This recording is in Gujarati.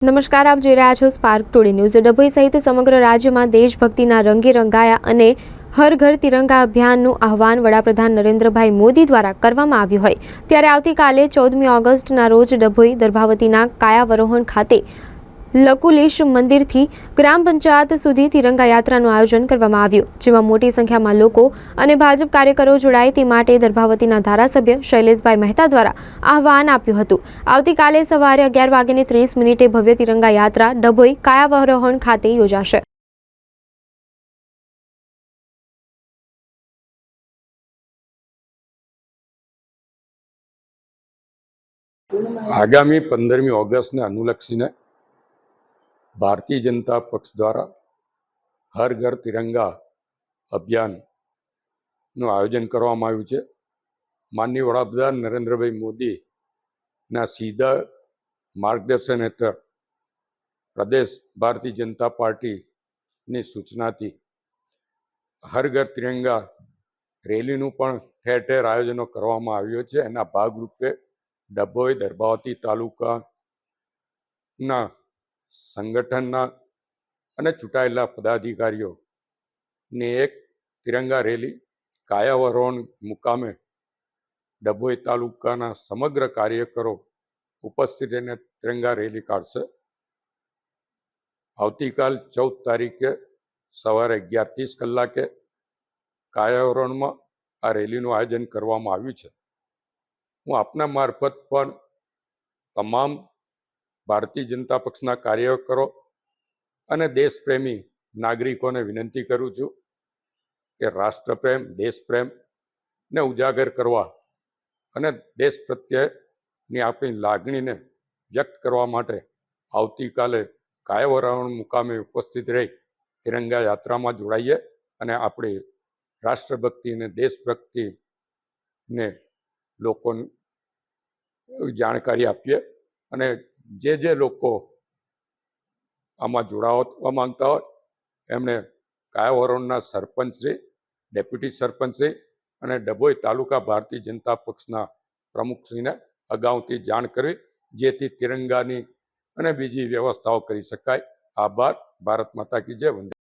નમસ્કાર, આપ જોઈ રહ્યા છો સ્પાર્ક ટુડે ન્યૂઝ ડભોઈ સહિત સમગ્ર રાજ્યમાં દેશભક્તિના રંગે રંગાયા અને હર ઘર તિરંગા અભિયાનનું આહવાન વડાપ્રધાન નરેન્દ્રભાઈ મોદી દ્વારા કરવામાં આવ્યું હોય. ત્યારે આવતીકાલે ચૌદમી ઓગસ્ટના રોજ ડભોઈ દર્ભાવતીના કાયાવરોહણ ખાતે લકુલેશ મંદિરથી ગ્રામ પંચાયત સુધી તિરંગા યાત્રાનું આયોજન કરવામાં આવ્યું, જેમાં મોટી સંખ્યામાં લોકો અને ભાજપ કાર્યકરો જોડાય તે માટે દર્ભાવતીના ધારાસભ્ય શૈલેષભાઈ મહેતા દ્વારા આહવાન આપ્યું હતું. આવતીકાલે સવારે અગિયાર વાગ્યાને ત્રીસ મિનિટે ભવ્ય તિરંગા યાત્રા ડભોઈ કાયાવરોહણ ખાતે યોજાશે. આગામી પંદરમી ઓગસ્ટને અનુલક્ષીને ભારતીય જનતા પક્ષ દ્વારા હર ઘર તિરંગા અભિયાનનું આયોજન કરવામાં આવ્યું છે. માનનીય વડાપ્રધાન નરેન્દ્રભાઈ મોદીના સીધા માર્ગદર્શન હેઠળ પ્રદેશ ભારતીય જનતા પાર્ટીની સૂચનાથી હર ઘર તિરંગા રેલીનું પણ ઠેર ઠેર આયોજનો કરવામાં આવ્યો છે. એના ભાગરૂપે ડભોઈ દરબાવતી તાલુકાના સંગઠનના અને ચૂંટાયેલા પદાધિકારીઓની એક તિરંગા રેલી કાયાવરોણ મુકામે ડભોઈ તાલુકાના સમગ્ર કાર્યકરો ઉપસ્થિત રહીને તિરંગા રેલી કાઢશે. આવતીકાલ ચૌદ તારીખે સવારે અગિયાર ત્રીસ કલાકે કાયાવરણમાં આ રેલીનું આયોજન કરવામાં આવ્યું છે. હું આપના મારફત પણ તમામ ભારતીય જનતા પક્ષના કાર્યકરો અને દેશપ્રેમી નાગરિકોને વિનંતી કરું છું કે રાષ્ટ્રપ્રેમ, દેશપ્રેમ ને ઉજાગર કરવા અને દેશ પ્રત્યેની આપણી લાગણીને વ્યક્ત કરવા માટે આવતીકાલે કાયવરાવણ મુકામે ઉપસ્થિત રહી તિરંગા યાત્રામાં જોડાઈએ અને આપણી રાષ્ટ્રભક્તિ અને દેશભક્તિને લોકોને જાણકારી આપીએ અને જે જે લોકો આમાં જોડાવા માંગતા હોય એમણે કાયાવરણના સરપંચશ્રી ડેપ્યુટી સરપંચશ્રી અને ડભોઈ તાલુકા ભારતીય જનતા પક્ષના પ્રમુખશ્રીને અગાઉથી જાણ કરવી, જેથી તિરંગાની અને બીજી વ્યવસ્થાઓ કરી શકાય. આભાર. ભારત માતા કી જય. વંદે